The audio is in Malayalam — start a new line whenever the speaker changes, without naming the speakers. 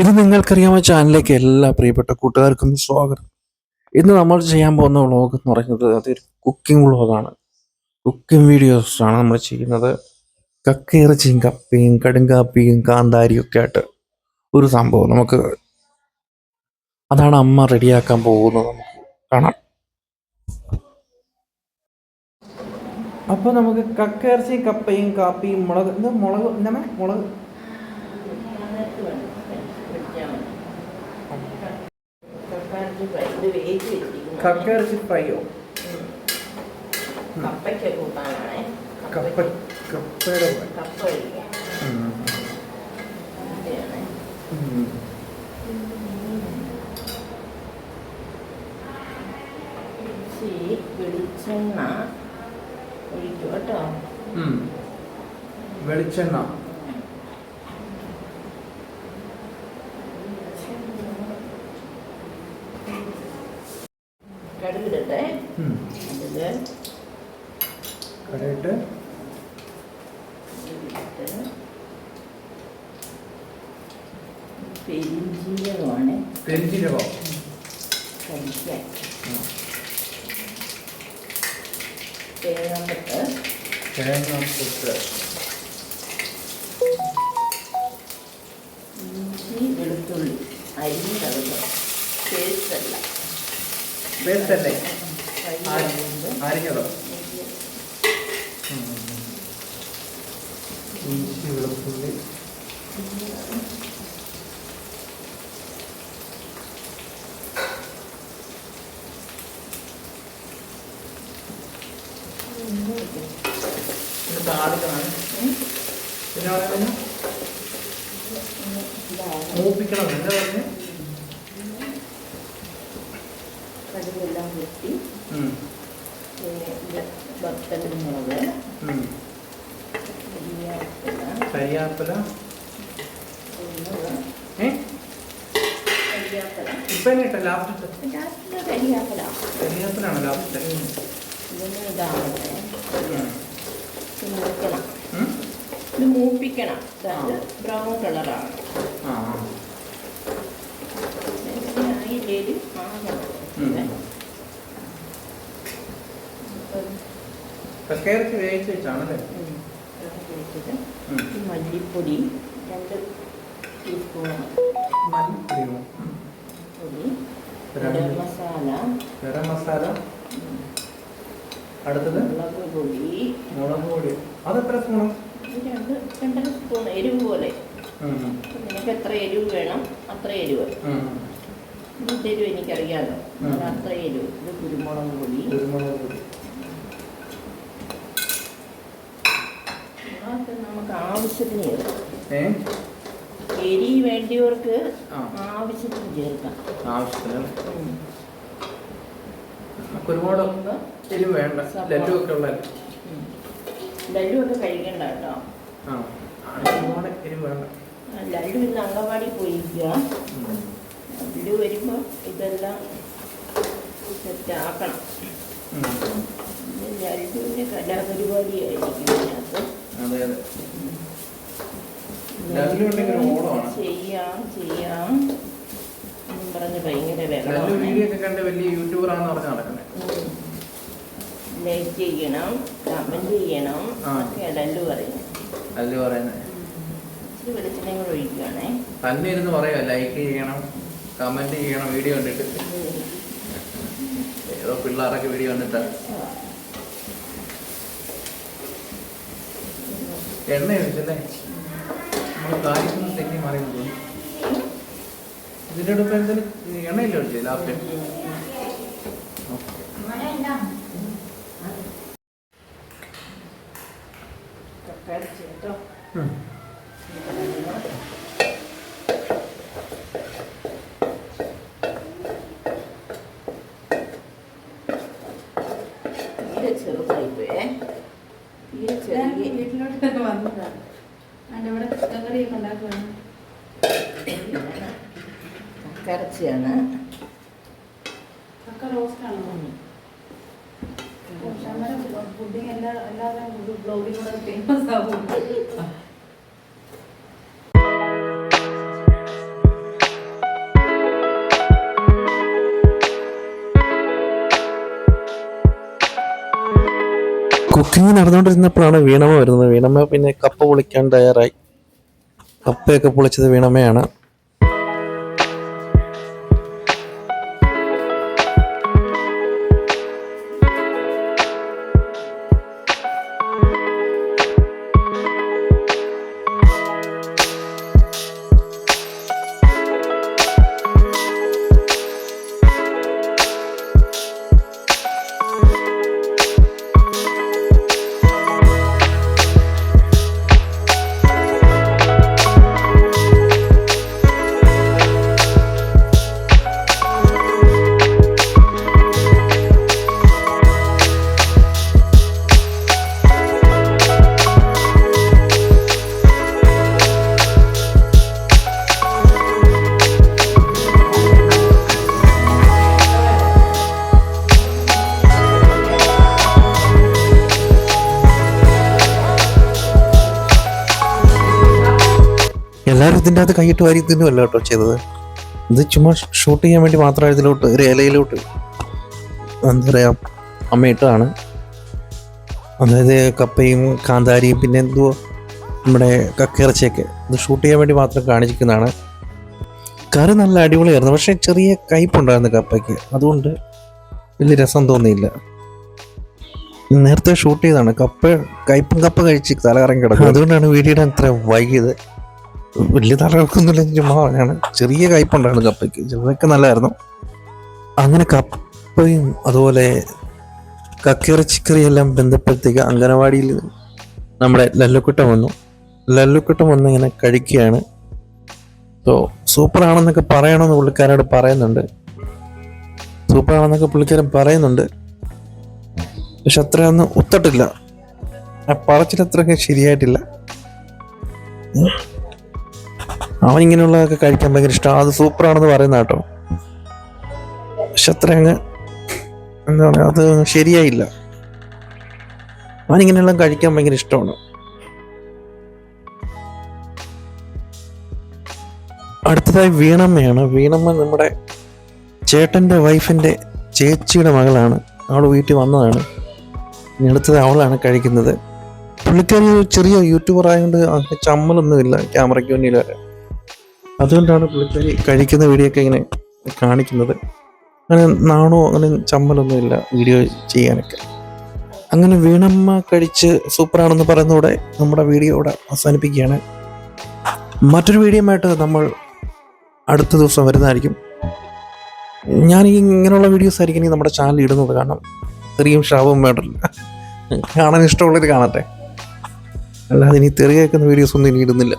ഇത് നിങ്ങൾക്കറിയാവുന്ന ചാനലിലേക്ക് എല്ലാ പ്രിയപ്പെട്ട കൂട്ടുകാർക്കും സ്വാഗതം. ഇന്ന് നമ്മൾ ചെയ്യാൻ പോകുന്ന വ്ളോഗ് എന്ന് പറയുന്നത് അതൊരു കുക്കിംഗ് വ്ളോഗാണ് കുക്കിംഗ് വീഡിയോസ് ആണ് നമ്മൾ ചെയ്യുന്നത്. കക്കയിറച്ചിയും കപ്പയും കടുങ്കാപ്പിയും കാന്താരിയും ഒക്കെ ആയിട്ട് ഒരു സംഭവം നമുക്ക് അതാണ് അമ്മ റെഡിയാക്കാൻ പോകുന്നത് നമുക്ക് കാണാം. അപ്പോൾ നമുക്ക് കക്കയിറച്ചിയും കപ്പയും കാപ്പിയും മുളക് ഇത് മുളക് എന്താ മുളക്. കക്കയിറച്ചി ഫ്രൈയോ
കപ്പയ്ക്ക് കൂട്ടാനാണേ.
കപ്പ കപ്പയുടെ.
കപ്പ കഴിക്കാം. ഇച്ചിരി വെളിച്ചെണ്ണ ഒഴിക്കും കേട്ടോ.
വെളിച്ചെണ്ണ.
കടുകിടട്ടെ.
കടയിട്ട്
ഇട്ട് പെരിഞ്ജീരകമാണ്
പെരിഞ്ചീരകം.
കഴിക്കാൻ തേങ്ങാപ്പത്ത്.
തേങ്ങാപ്പൊട്ട്
ഇഞ്ചി വെളുത്തുള്ളി അല്ല ആയതുകൊണ്ട്
അരിഞ്ഞതോ ഇഞ്ചി വെളുത്തുള്ളി മൂപ്പിക്കണം. എന്താ പറഞ്ഞത്
കടുകെല്ലാം വെട്ടി. പിന്നെ വത്തൽ മുളക്. കരിയാപ്പില
ഇപ്പൊ എന്നെ ലാസ്റ്റ്
കരിയാപ്പില.
കരിയാപ്പിലാണോ ലാസ്റ്റ്
ഇതൊന്ന് ഇതാവട്ടെ ഇത് മൂക്കണം. ഇത് മൂപ്പിക്കണം. ബ്രൗൺ കളറാണ്. ആയില്ലേൽ ആകണം.
കക്കയിറച്ചി വേവിച്ച് വെച്ചാണല്ലേ?
മല്ലിപ്പൊടി രണ്ട് ടീസ്പൂൺ
മല്ലിപ്പൊടിയോ?
പൊടി. ഗരം മസാല.
ഗരം മസാല. അടുത്തത്?
മുളക് പൊടി.
മുളക് പൊടി. അതെത്ര സ്പൂണ്?
രണ്ട് രണ്ടര സ്പൂൺ എരിവ് പോലെ. നിനക്ക് എത്ര എരിവ് വേണം അത്ര എരിവ്.
ഉം.
എരിവ് എനിക്കറിയാമല്ലോ. അത്ര എരിവ്. ഇത് കുരുമുളക് പൊടി.
കുരുമുളക് പൊടി
അതൊക്കെ നമുക്ക് ആവശ്യത്തിന് ചേർക്കാം. എരി വേണ്ടിയവർക്ക്. ആവശ്യത്തിന് ചേർക്കാം.
ആവശ്യത്തിന്. ഒരുപാട്
എരി
എരിവ് വേണ്ട. ലഡു ഒക്കെ ഉള്ള
ഉം. ഒക്കെ കഴിക്കണ്ട കേട്ടോ.
കുരുമുളക് എരിവ് വേണ്ട.
ലഡു ഇന്ന് അങ്കവാടി പോയിരിക്കുക. ലഡു വരുമ്പോൾ ഇതെല്ലാം സെറ്റാക്കണം ലഡുവിന്റെ കലാപരിപാടിയായിരിക്കും ഇതിനകത്ത്.
അതെ അതെ ലഡു ഉണ്ടെങ്കിൽ ഒരു ഓളമാണ്.
ചെയ്യാം ചെയ്യാം. പറഞ്ഞ് ഭയങ്കര ലൈക്ക് ചെയ്യണം കമന്റ് ചെയ്യണം. ഒക്കെ ലല്ലു പറയുന്നത്
അല്ല പറയുന്നത്
ഇച്ചിരി വെളിച്ചെണ്ണയും കൂടെ ഒഴിക്കുകയാണേ
തന്നെ ഇരുന്ന് പറയാ ലൈക്ക് ചെയ്യണം കമന്റ് ചെയ്യണം വീഡിയോ കണ്ടിട്ട്. ഏതോ പിള്ളേരൊക്കെ വീഡിയോ കണ്ടിട്ട്. എണ്ണ ഒഴിച്ചല്ലേ? നമ്മൾ കാര്യങ്ങൾ തെറ്റി മറിയുന്നത് ഇതിന്റെ അടുത്ത് എന്തിന് എണ്ണയില്ല ഒഴിച്ചേ? ലാസ്റ്റ്
ചെറുതായി പോയേ ചെറിയ.
വീട്ടിലോട്ട് വന്നതാണ്. അതിന്റെ ഇവിടെ കറിയൊക്കെ ഉണ്ടാക്കുകയാണ്
കക്കറച്ചിയാണ്
ഒക്കെ റോസ്റ്റാണോ? പുഡിങ് എല്ലാ എല്ലാവരും ബ്ലോഗിൽ കൂടെ ഫേമസ് ആവും
കുക്കിംഗ് നടന്നുകൊണ്ടിരുന്നപ്പോഴാണ് വീണമ്മ വരുന്നത്. വീണമ്മ പിന്നെ കപ്പ പൊളിക്കാൻ തയ്യാറായി. കപ്പയൊക്കെ പൊളിച്ചത് വീണമ്മയാണ്. എല്ലാവരും ഇതിന്റെ അകത്ത് കൈയിട്ട് വാരി തിന്നുമല്ല കേട്ടോ ചെയ്തത്. ഇത് ചുമ്മാ ഷൂട്ട് ചെയ്യാൻ വേണ്ടി മാത്രം ഇതിലോട്ട് ഒരു ഇലയിലോട്ട്. എന്താ പറയുക അമ്മയിട്ടതാണ് അതായത് കപ്പയും കാന്താരിയും പിന്നെ എന്തുവോ നമ്മുടെ കക്കിറച്ചിയൊക്കെ ഇത് ഷൂട്ട് ചെയ്യാൻ വേണ്ടി മാത്രം കാണിച്ചിരിക്കുന്നതാണ്. കറി നല്ല അടിപൊളിയായിരുന്നു. പക്ഷേ ചെറിയ കയ്പുണ്ടായിരുന്നു കപ്പയ്ക്ക്. അതുകൊണ്ട് വലിയ രസം തോന്നിയില്ല. നേരത്തെ ഷൂട്ട് ചെയ്താണ് കപ്പ കയ്പും കപ്പ കഴിച്ച് തലകറങ്ങി കിടക്കും അതുകൊണ്ടാണ് വീഡിയോയുടെ അത്ര വൈകിയത്. വലിയ തലകൾക്കൊന്നുമില്ല ചുമ്മാ പറഞ്ഞാണ് ചെറിയ കയ്പുണ്ടായിരുന്നു കപ്പയ്ക്ക്. ചെറുതൊക്കെ നല്ലതായിരുന്നു. അങ്ങനെ കപ്പയും അതുപോലെ കക്കിറച്ചിക്കറിയെല്ലാം ബന്ധപ്പെടുത്തിയ അംഗനവാടിയിൽ നമ്മുടെ ലല്ലുക്കുട്ടം വന്നു. ലല്ലുക്കുട്ടം വന്ന് ഇങ്ങനെ കഴിക്കുകയാണ്. സോ സൂപ്പറാണെന്നൊക്കെ പറയണമെന്ന് പുള്ളിക്കാരോട് പറയുന്നുണ്ട്. സൂപ്പറാണെന്നൊക്കെ പുള്ളിക്കാരൻ പറയുന്നുണ്ട്. പക്ഷെ അത്രയൊന്നും ഒത്തിട്ടില്ല. ആ പറച്ചിലത്രയൊക്കെ ശരിയായിട്ടില്ല. അവൻ ഇങ്ങനെയുള്ളതൊക്കെ കഴിക്കാൻ ഭയങ്കര ഇഷ്ടമാണ് അത് സൂപ്പറാണെന്ന് പറയുന്ന കേട്ടോ. പക്ഷെ അത്ര അങ്ങ് എന്താ പറയുക അത് ശരിയായില്ല. അവൻ കഴിക്കാൻ ഭയങ്കര ഇഷ്ടമാണ്. അടുത്തതായി വീണമ്മയാണ്. വീണമ്മ നമ്മുടെ ചേട്ടന്റെ വൈഫിന്റെ ചേച്ചിയുടെ മകളാണ്. അവൾ വീട്ടിൽ വന്നതാണ്. അടുത്തത് അവളാണ് കഴിക്കുന്നത്. പുള്ളിക്കാരി ചെറിയ യൂട്യൂബർ ആയതുകൊണ്ട് ചമ്മലൊന്നുമില്ല ക്യാമറയ്ക്ക് മുന്നിൽ അതുകൊണ്ടാണ് പുള്ളിക്കാരി കഴിക്കുന്ന വീഡിയോ ഒക്കെ ഇങ്ങനെ കാണിക്കുന്നത്. അങ്ങനെ നാണോ അങ്ങനെ ചമ്മലൊന്നുമില്ല വീഡിയോ ചെയ്യാനൊക്കെ. അങ്ങനെ വീണമ്മ കഴിച്ച് സൂപ്പറാണെന്ന് പറയുന്നതോടെ നമ്മുടെ വീഡിയോ ഇവിടെ അവസാനിപ്പിക്കുകയാണ്. മറ്റൊരു വീഡിയോയുമായിട്ട് നമ്മൾ അടുത്ത ദിവസം വരുന്നതായിരിക്കും. ഞാൻ ഇങ്ങനെയുള്ള വീഡിയോസ് ആയിരിക്കും നമ്മുടെ ചാനൽ ഇടുന്നത് കാരണം തെറിയും ഷാവും വേണ്ടല്ല. കാണാൻ ഇഷ്ടമുള്ളത് കാണട്ടെ. അല്ലാതെ ഇനി തെറി കേൾക്കുന്ന വീഡിയോസ് ഒന്നും ഇനി ഇടുന്നില്ല.